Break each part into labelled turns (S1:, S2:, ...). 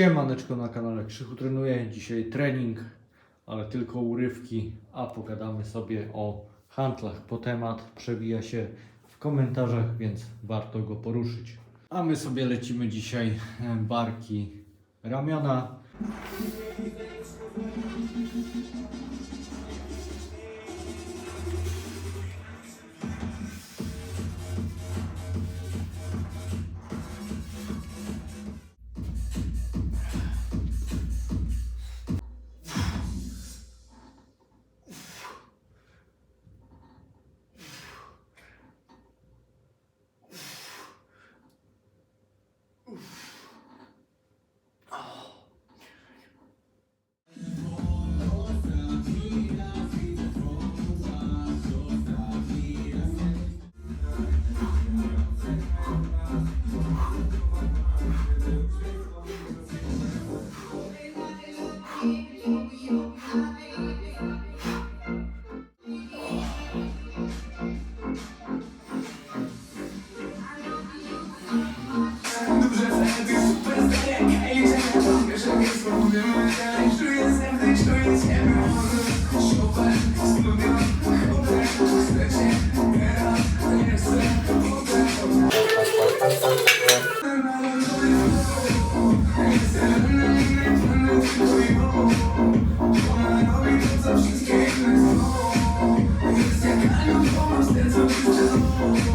S1: Siemaneczko na kanale Krzychu Trenuje. Dzisiaj trening, ale tylko urywki, a pogadamy sobie o handlach, bo temat przewija się w komentarzach, więc warto go poruszyć. A my sobie lecimy dzisiaj e, barki ramiona.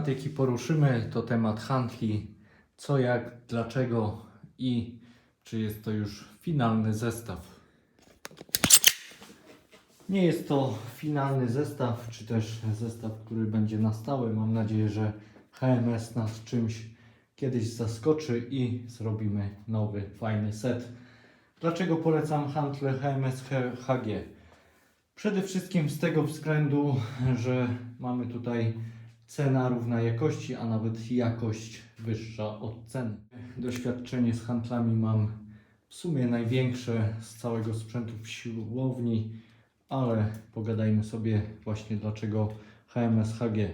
S1: Temat, jaki poruszymy, to temat handli. Co, jak, dlaczego i czy jest to już finalny zestaw. Nie jest to finalny zestaw, czy też zestaw, który będzie na stałe. Mam nadzieję, że HMS nas czymś kiedyś zaskoczy i zrobimy nowy, fajny set. Dlaczego polecam handle HMS HG? Przede wszystkim z tego względu, że mamy tutaj cena równa jakości, a nawet jakość wyższa od ceny. Doświadczenie z handlami mam w sumie największe z całego sprzętu w siłowni, ale pogadajmy sobie właśnie dlaczego HMS HG.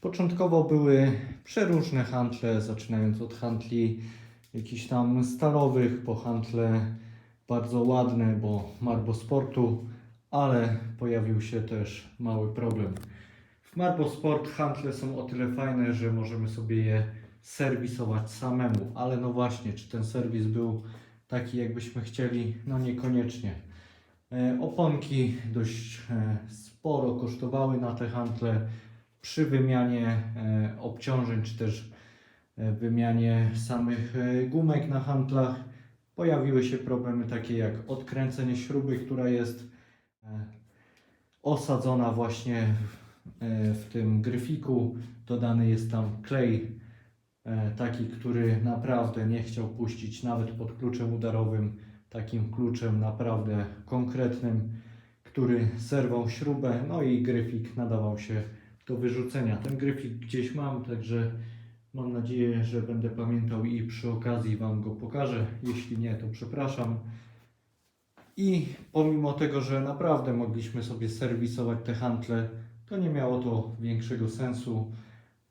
S1: Początkowo były przeróżne handle, zaczynając od handli jakichś tam stalowych, po handle bardzo ładne, bo Marbo Sportu, ale pojawił się też mały problem. W Marbo Sport handle są o tyle fajne, że możemy sobie je serwisować samemu, ale no właśnie, czy ten serwis był taki jakbyśmy chcieli? No niekoniecznie. E, Oponki dość e, sporo kosztowały na te handle przy wymianie e, obciążeń, czy też wymianie samych gumek na handlach. Pojawiły się problemy takie jak odkręcenie śruby, która jest osadzona właśnie w tym gryfiku. Dodany jest tam klej, e, taki, który naprawdę nie chciał puścić nawet pod kluczem udarowym, takim kluczem naprawdę konkretnym, który zerwał śrubę, no i gryfik nadawał się do wyrzucenia. Ten gryfik gdzieś mam, także mam nadzieję, że będę pamiętał i przy okazji Wam go pokażę. Jeśli nie, to przepraszam. I pomimo tego, że naprawdę mogliśmy sobie serwisować te hantle, to nie miało to większego sensu,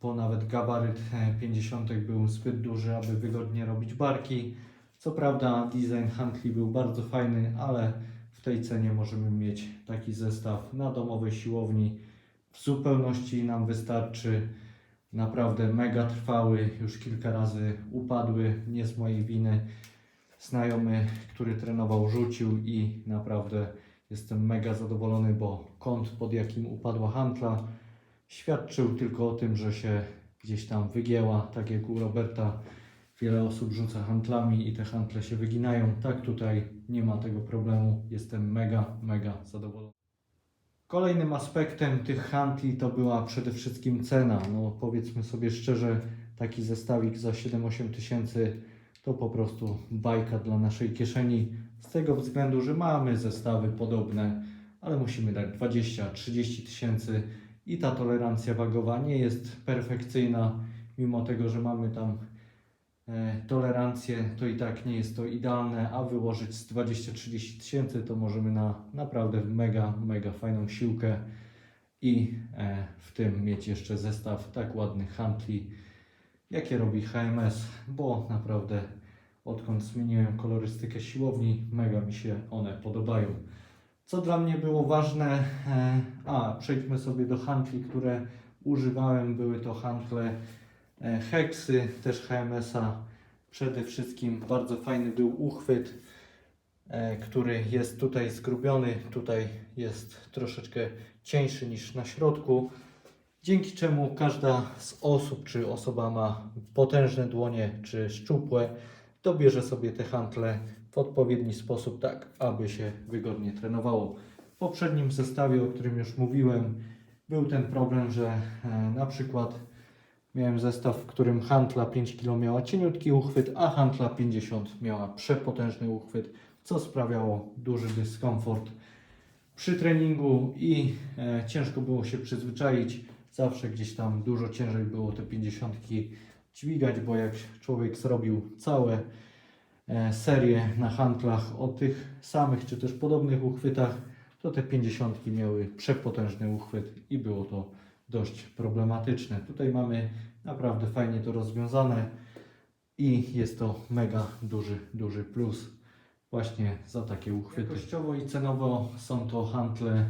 S1: bo nawet gabaryt e, 50 był zbyt duży, aby wygodnie robić barki. Co prawda design handli był bardzo fajny, ale w tej cenie możemy mieć taki zestaw na domowej siłowni. W zupełności nam wystarczy. Naprawdę mega trwały, już kilka razy upadły, nie z mojej winy znajomy, który trenował, rzucił i naprawdę jestem mega zadowolony, bo kąt, pod jakim upadła hantla, świadczył tylko o tym, że się gdzieś tam wygięła, tak jak u Roberta. Wiele osób rzuca hantlami i te hantle się wyginają. Tak tutaj nie ma tego problemu. Jestem mega, mega zadowolony. Kolejnym aspektem tych handli to była przede wszystkim cena. No powiedzmy sobie szczerze, taki zestawik za 7-8 tysięcy to po prostu bajka dla naszej kieszeni. Z tego względu, że mamy zestawy podobne, ale musimy dać 20-30 tysięcy i ta tolerancja wagowa nie jest perfekcyjna, mimo tego, że mamy tam e, tolerancję, to i tak nie jest to idealne, a wyłożyć z 20-30 tysięcy to możemy na naprawdę mega, mega fajną siłkę i e, w tym mieć jeszcze zestaw tak ładnych handli, jakie robi HMS, bo naprawdę odkąd zmieniłem kolorystykę siłowni, mega mi się one podobają. Co dla mnie było ważne, e, a przejdźmy sobie do handli, które używałem, były to handle e, Heksy, też HMS-a. Przede wszystkim bardzo fajny był uchwyt, e, który jest tutaj zgrubiony, tutaj jest troszeczkę cieńszy niż na środku. Dzięki czemu każda z osób, czy osoba ma potężne dłonie, czy szczupłe, dobierze sobie te hantle w odpowiedni sposób, tak aby się wygodnie trenowało. W poprzednim zestawie, o którym już mówiłem, był ten problem, że e, na przykład miałem zestaw, w którym hantla 5 kg miała cieniutki uchwyt, a hantla 50 miała przepotężny uchwyt, co sprawiało duży dyskomfort przy treningu i e, ciężko było się przyzwyczaić. Zawsze gdzieś tam dużo ciężej było te 50 dźwigać, bo jak człowiek zrobił całe e, serie na handlach o tych samych czy też podobnych uchwytach, to te 50 miały przepotężny uchwyt i było to dość problematyczne. Tutaj mamy naprawdę fajnie to rozwiązane i jest to mega duży, duży plus właśnie za takie uchwyty. Jakościowo i cenowo są to handle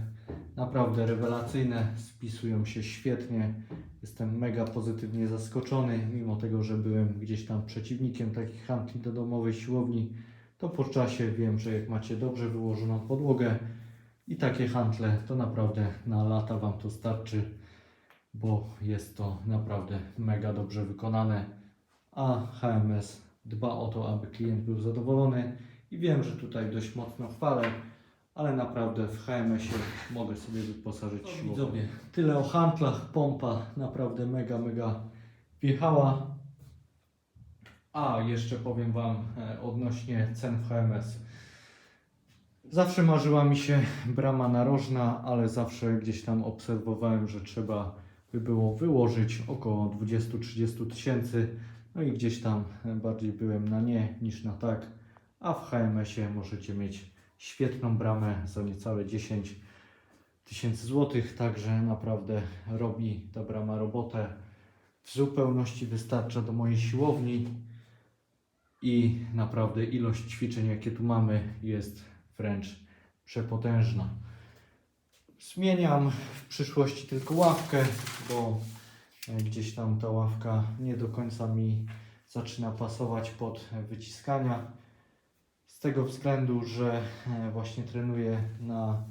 S1: naprawdę rewelacyjne, spisują się świetnie. Jestem mega pozytywnie zaskoczony, mimo tego, że byłem gdzieś tam przeciwnikiem takich handli do domowej siłowni, to po czasie wiem, że jak macie dobrze wyłożoną podłogę i takie handle, to naprawdę na lata Wam to starczy, bo jest to naprawdę mega dobrze wykonane, a HMS dba o to, aby klient był zadowolony. I wiem, że tutaj dość mocno chwalę, ale naprawdę w HMS-ie mogę sobie wyposażyć siłownię. Widzowie, tyle o handlach, pompa naprawdę mega, mega wjechała. A, jeszcze powiem Wam e, odnośnie cen w HMS. Zawsze marzyła mi się brama narożna, ale zawsze gdzieś tam obserwowałem, że trzeba by było wyłożyć około 20-30 tysięcy. No i gdzieś tam bardziej byłem na nie niż na tak. A w HMS-ie możecie mieć świetną bramę za niecałe 10 tysięcy złotych, także naprawdę robi ta brama robotę. W zupełności wystarcza do mojej siłowni i naprawdę ilość ćwiczeń, jakie tu mamy, jest wręcz przepotężna. Zmieniam w przyszłości tylko ławkę, bo e, gdzieś tam ta ławka nie do końca mi zaczyna pasować pod wyciskania. Tego względu, że e, właśnie trenuję na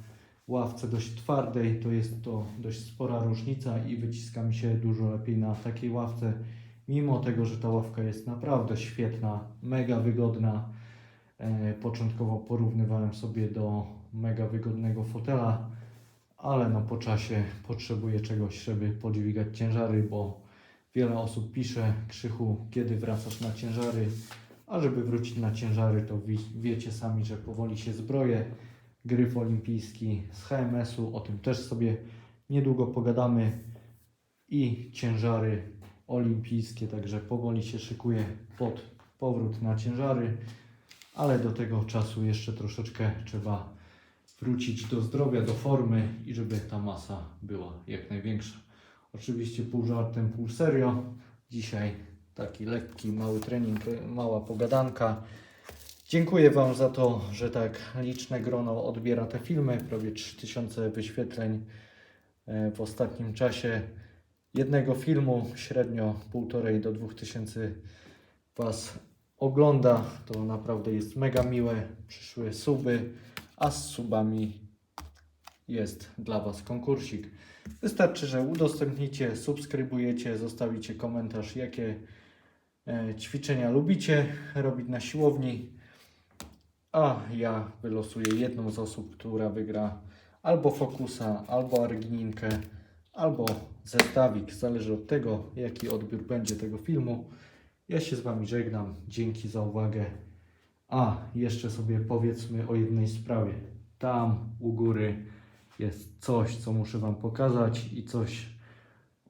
S1: ławce dość twardej, to jest to dość spora różnica i wyciska mi się dużo lepiej na takiej ławce, mimo tego, że ta ławka jest naprawdę świetna, mega wygodna. E, Początkowo porównywałem sobie do mega wygodnego fotela, ale no po czasie potrzebuję czegoś, żeby podźwigać ciężary, bo wiele osób pisze, Krzychu, kiedy wracasz na ciężary? A żeby wrócić na ciężary, to wi- wiecie sami, że powoli się zbroję. Gryf olimpijski z HMS-u, o tym też sobie niedługo pogadamy. I ciężary olimpijskie, także powoli się szykuję pod powrót na ciężary, ale do tego czasu jeszcze troszeczkę trzeba wrócić do zdrowia, do formy i żeby ta masa była jak największa. Oczywiście pół żartem, pół serio. Dzisiaj taki lekki, mały trening, mała pogadanka. Dziękuję Wam za to, że tak liczne grono odbiera te filmy. Prawie 3000 wyświetleń e, w ostatnim czasie jednego filmu. Średnio 1,5 do 2000 Was ogląda. To naprawdę jest mega miłe. Przyszły suby, a z subami jest dla Was konkursik. Wystarczy, że udostępnicie, subskrybujecie, zostawicie komentarz, jakie ćwiczenia lubicie robić na siłowni. A ja wylosuję jedną z osób, która wygra albo fokusa, albo argininkę, albo zestawik. Zależy od tego, jaki odbiór będzie tego filmu. Ja się z Wami żegnam. Dzięki za uwagę. A, jeszcze sobie powiedzmy o jednej sprawie. Tam u góry jest coś, co muszę Wam pokazać i coś,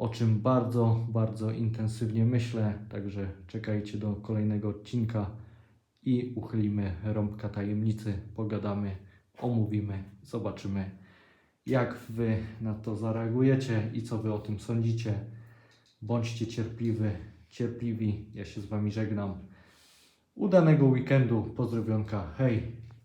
S1: o czym bardzo, bardzo intensywnie myślę. Także czekajcie do kolejnego odcinka i uchylimy rąbka tajemnicy, pogadamy, omówimy, zobaczymy, jak Wy na to zareagujecie i co Wy o tym sądzicie. Bądźcie cierpliwi, cierpliwi. Ja się z Wami żegnam. Udanego weekendu. Pozdrowionka. Hej!